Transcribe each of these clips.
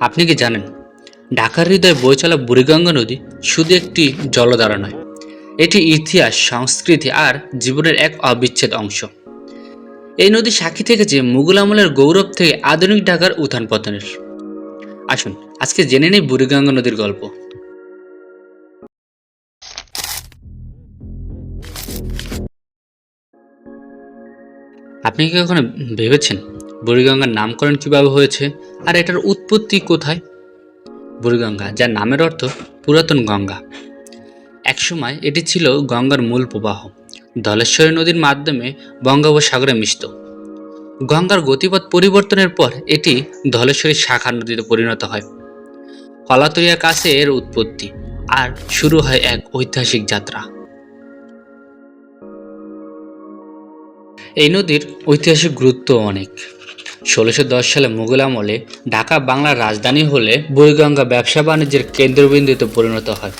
আপনি কি জানেন, ঢাকার হৃদয়ে বয়ে চলা বুড়িগঙ্গা নদী শুধু একটি জলধারা নয়, এটি ইতিহাস, সংস্কৃতি আর জীবনের এক অবিচ্ছেদ অংশ। এই নদী সাক্ষী থেকেছে মুঘল আমলের গৌরব থেকে আধুনিক ঢাকার উত্থান পতনের। আসুন, আজকে জেনে নেই বুড়িগঙ্গা নদীর গল্প। আপনি কি কখনো ভেবেছেন বুড়িগঙ্গার নামকরণ কীভাবে হয়েছে আর এটার উৎপত্তি কোথায়? বুড়িগঙ্গা, যার নামের অর্থ পুরাতন গঙ্গা। একসময় এটি ছিল গঙ্গার মূল প্রবাহ। ধলেশ্বরী নদীর মাধ্যমে বঙ্গোপসাগরে মিশত। গঙ্গার গতিপথ পরিবর্তনের পর এটি ধলেশ্বরী শাখা নদীতে পরিণত হয়। কলাতরিয়ার কাছে এর উৎপত্তি আর শুরু হয় এক ঐতিহাসিক যাত্রা। এই নদীর ঐতিহাসিক গুরুত্ব অনেক। ষোলোশো দশ সালে মুঘল আমলে ঢাকা বাংলার রাজধানী হলে বুড়িগঙ্গা ব্যবসা বাণিজ্যের কেন্দ্রবিন্দুতে পরিণত হয়।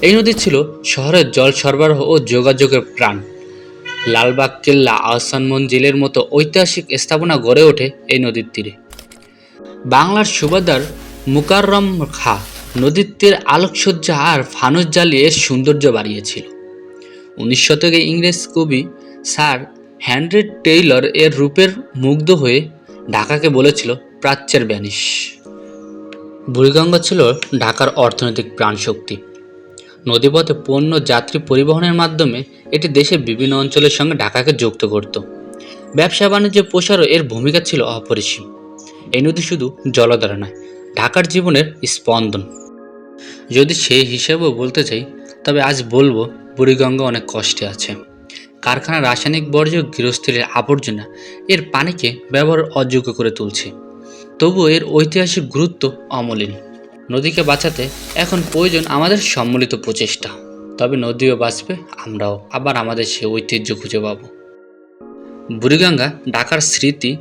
এই নদী ছিল শহরের জল সরবরাহ ও যোগাযোগের প্রাণ। লালবাগ, কেল্লা, আহসান মঞ্জিলের মতো ঐতিহাসিক স্থাপনা গড়ে ওঠে এই নদীর তীরে। বাংলার সুবাদার মুকাররম খা নদীর তীর আলোকসজ্জা আর ফানুস জ্বালিয়ে সৌন্দর্য বাড়িয়েছিল। উনিশ শতকে ইংরেজ কবি স্যার হ্যানরি টেইলর এর রূপের মুগ্ধ হয়ে ঢাকাকে বলেছিল প্রাচ্যের ব্যানিশ। বুড়িগঙ্গা ছিল ঢাকার অর্থনৈতিক প্রাণশক্তি। নদীপথে পণ্য যাত্রী পরিবহনের মাধ্যমে এটি দেশের বিভিন্ন অঞ্চলের সঙ্গে ঢাকাকে যুক্ত করত। ব্যবসা বাণিজ্যের প্রসারও এর ভূমিকা ছিল অপরিসীম। এই নদী শুধু জলধারা নয়, ঢাকার জীবনের স্পন্দন। যদি সেই হিসেবেও বলতে চাই, তবে আজ বলব বুড়িগঙ্গা অনেক কষ্টে আছে। কারখানার রাসায়নিক বর্জ্য গৃহস্থলীর আবর্জনা এর পানিকে ব্যবহার অযোগ্য করে তুলছে। তবুও এর ঐতিহাসিক গুরুত্ব অমলিন। নদীকে বাঁচাতে এখন প্রয়োজন আমাদের সম্মিলিত প্রচেষ্টা। তবে নদীও বাঁচবে, আমরাও আবার আমাদের সে ঐতিহ্য খুঁজে পাবো। বুড়িগঙ্গা ঢাকার স্মৃতি,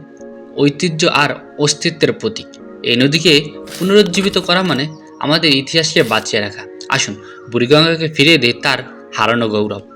ঐতিহ্য আর অস্তিত্বের প্রতীক। এই নদীকে পুনরুজ্জীবিত করা মানে আমাদের ইতিহাসকে বাঁচিয়ে রাখা। আসুন বুড়িগঙ্গাকে ফিরিয়ে দিই তার হারানো গৌরব।